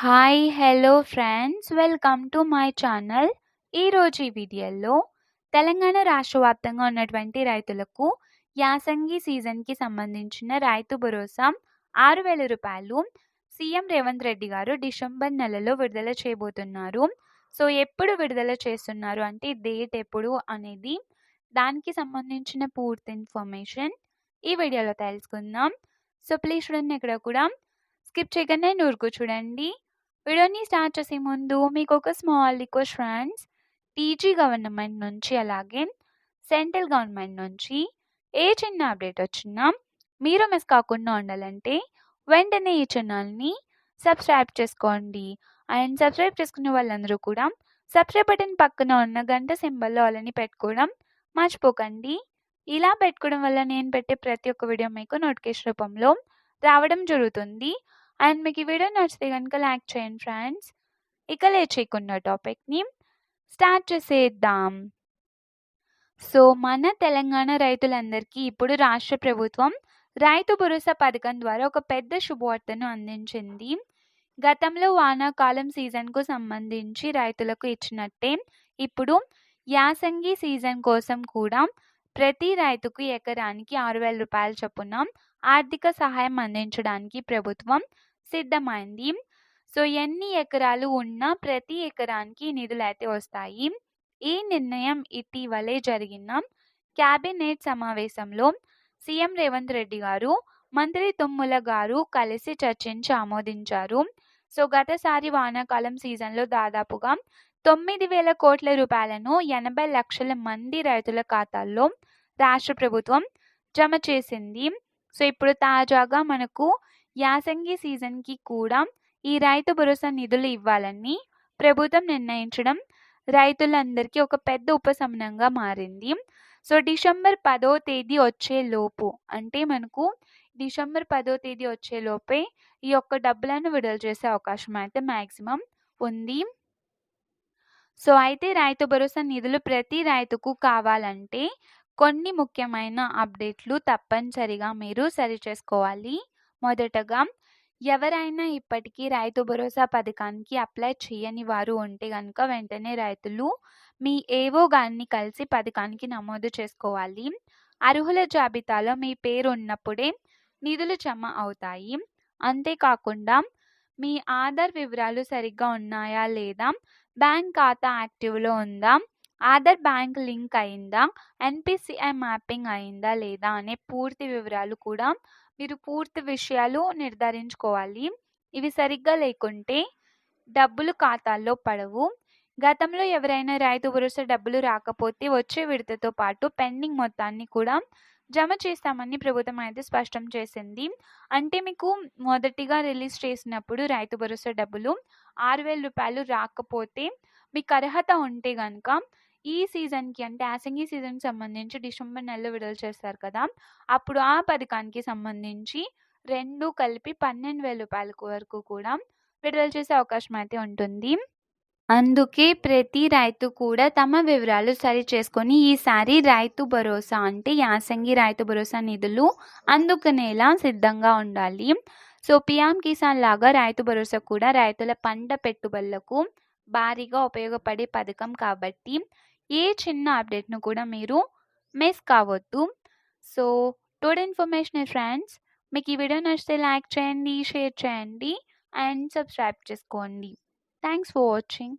Hi hello friends welcome to my channel ఈరోజు ఈ వీడియోలో తెలంగాణ రాష్ట్ర వ్యాప్తంగా ఉన్నటువంటి రైతులకు యాసంగి సీజన్కి సంబంధించిన రైతు భరోసా ఆరు వేల రూపాయలు సీఎం రేవంత్ రెడ్డి గారు డిసెంబర్ నెలలో విడుదల చేయబోతున్నారు. సో ఎప్పుడు విడుదల చేస్తున్నారు? అంటే డేట్ ఎప్పుడు అనేది దానికి సంబంధించిన పూర్తి ఇన్ఫర్మేషన్ ఈ వీడియోలో తెలుసుకుందాం. సో ప్లీజ్ చూడండి ఇక్కడ కూడా. స్కిప్ చేయగానే నూరుకు చూడండి. వీడియోని స్టార్ట్ చేసే ముందు మీకు ఒక small request friends. TG government నుంచి అలాగే సెంట్రల్ గవర్నమెంట్ నుంచి ఏ చిన్న అప్డేట్ వచ్చినా మీరు మిస్ కాకుండా ఉండాలంటే వెంటనే ఈ ఛానల్ని సబ్స్క్రైబ్ చేసుకోండి. అండ్ సబ్స్క్రైబ్ చేసుకునే వాళ్ళందరూ కూడా సబ్స్క్రైబ్ బటన్ పక్కన ఉన్న గంట సింబల్లో అలాని పెట్టుకోవడం మర్చిపోకండి. ఇలా పెట్టుకోవడం వల్ల నేను పెట్టే ప్రతి ఒక్క వీడియో మీకు నోటిఫికేషన్ రూపంలో రావడం జరుగుతుంది. అండ్ మీకు ఈ వీడియో నచ్చితే కనుక లైక్ చేయండి ఫ్రెండ్స్. ఇక లేచేకున్న టాపిక్ని స్టార్ట్ చేసేద్దాం. సో మన తెలంగాణ రైతులందరికీ ఇప్పుడు రాష్ట్ర ప్రభుత్వం రైతు భరోసా పథకం ద్వారా ఒక పెద్ద శుభవార్తను అందించింది. గతంలో వానాకాలం సీజన్కు సంబంధించి రైతులకు ఇచ్చినట్టే ఇప్పుడు యాసంగి సీజన్ కోసం కూడా ప్రతి రైతుకు ఎకరానికి ఆరు వేల రూపాయల చొప్పున ఆర్థిక సహాయం అందించడానికి ప్రభుత్వం సిద్ధమైంది. సో ఎన్ని ఎకరాలు ఉన్నా ప్రతి ఎకరానికి నిధులు అయితే వస్తాయి. ఈ నిర్ణయం ఇటీవలే జరిగిన క్యాబినెట్ సమావేశంలో సీఎం రేవంత్ రెడ్డి గారు మంత్రి తుమ్ముల గారు కలిసి చర్చించి ఆమోదించారు. సో గతసారి వానాకాలం సీజన్లో దాదాపుగా తొమ్మిది వేల కోట్ల రూపాయలను ఎనభై లక్షల మంది రైతుల ఖాతాల్లో రాష్ట్ర ప్రభుత్వం జమ చేసింది. సో ఇప్పుడు తాజాగా మనకు యాసంగి సీజన్కి కూడా ఈ రైతు భరోసా నిధులు ఇవ్వాలని ప్రభుత్వం నిర్ణయించడం రైతులందరికీ ఒక పెద్ద ఉపశమనంగా మారింది. సో డిసెంబర్ పదో తేదీ వచ్చే లోపు అంటే మనకు డిసెంబర్ పదో తేదీ వచ్చే లోపే ఈ యొక్క డబ్బులను విడుదల చేసే అవకాశం అయితే మ్యాక్సిమం ఉంది. సో అయితే రైతు భరోసా నిధులు ప్రతి రైతుకు కావాలంటే కొన్ని ముఖ్యమైన అప్డేట్లు తప్పనిసరిగా మీరు సరిచేసుకోవాలి మొదటగా ఎవరైనా ఇప్పటికీ రైతు భరోసా పథకానికి అప్లై చేయని వారు ఉంటే కనుక వెంటనే రైతులు మీ ఏవో గారిని కలిసి పథకానికి నమోదు చేసుకోవాలి. అర్హుల జాబితాలో మీ పేరు ఉన్నప్పుడే నిధులు జమ అవుతాయి. అంతేకాకుండా మీ ఆధార్ వివరాలు సరిగ్గా ఉన్నాయా లేదా బ్యాంక్ ఖాతా యాక్టివ్లో ఉందా ఆధార్ బ్యాంక్ లింక్ అయిందా? ఎన్పిసిఐ మ్యాపింగ్ అయిందా లేదా అనే పూర్తి వివరాలు కూడా మీరు పూర్తి విషయాలు నిర్ధారించుకోవాలి. ఇవి సరిగ్గా లేకుంటే డబ్బులు ఖాతాల్లో పడవు. గతంలో ఎవరైనా రైతు భరోసా డబ్బులు రాకపోతే వచ్చే విడతతో పాటు పెండింగ్ మొత్తాన్ని కూడా జమ చేస్తామని ప్రభుత్వం అయితే స్పష్టం చేసింది. అంటే మీకు మొదటిగా రిలీజ్ చేసినప్పుడు రైతు భరోసా డబ్బులు ఆరు వేల రూపాయలు రాకపోతే మీకు అర్హత ఉంటే కనుక ఈ సీజన్కి అంటే యాసంగి సీజన్కి సంబంధించి డిసెంబర్ నెలలో విడుదల చేస్తారు కదా! అప్పుడు ఆ పథకానికి సంబంధించి రెండు కలిపి పన్నెండు వేల రూపాయల వరకు కూడా విడుదల చేసే అవకాశం అయితే ఉంటుంది. అందుకే ప్రతి రైతు కూడా తమ వివరాలు సరి చేసుకొని ఈసారి రైతు భరోసా అంటే యాసంగి రైతు భరోసా నిధులు అందుకునేలా సిద్ధంగా ఉండాలి. సో పిఎం కిసాన్ లాగా రైతు భరోసా కూడా రైతుల పంట పెట్టుబడులకు భారీగా ఉపయోగపడే పథకం కాబట్టి ఏ చిన్న అప్డేట్ను కూడా మీరు మిస్ కావద్దు. సో టుడే ఇన్ఫర్మేషన్ ఫ్రెండ్స్ మీకు ఈ వీడియో నచ్చితే లైక్ చేయండి షేర్ చేయండి అండ్ సబ్స్క్రైబ్ చేసుకోండి. Thanks for watching.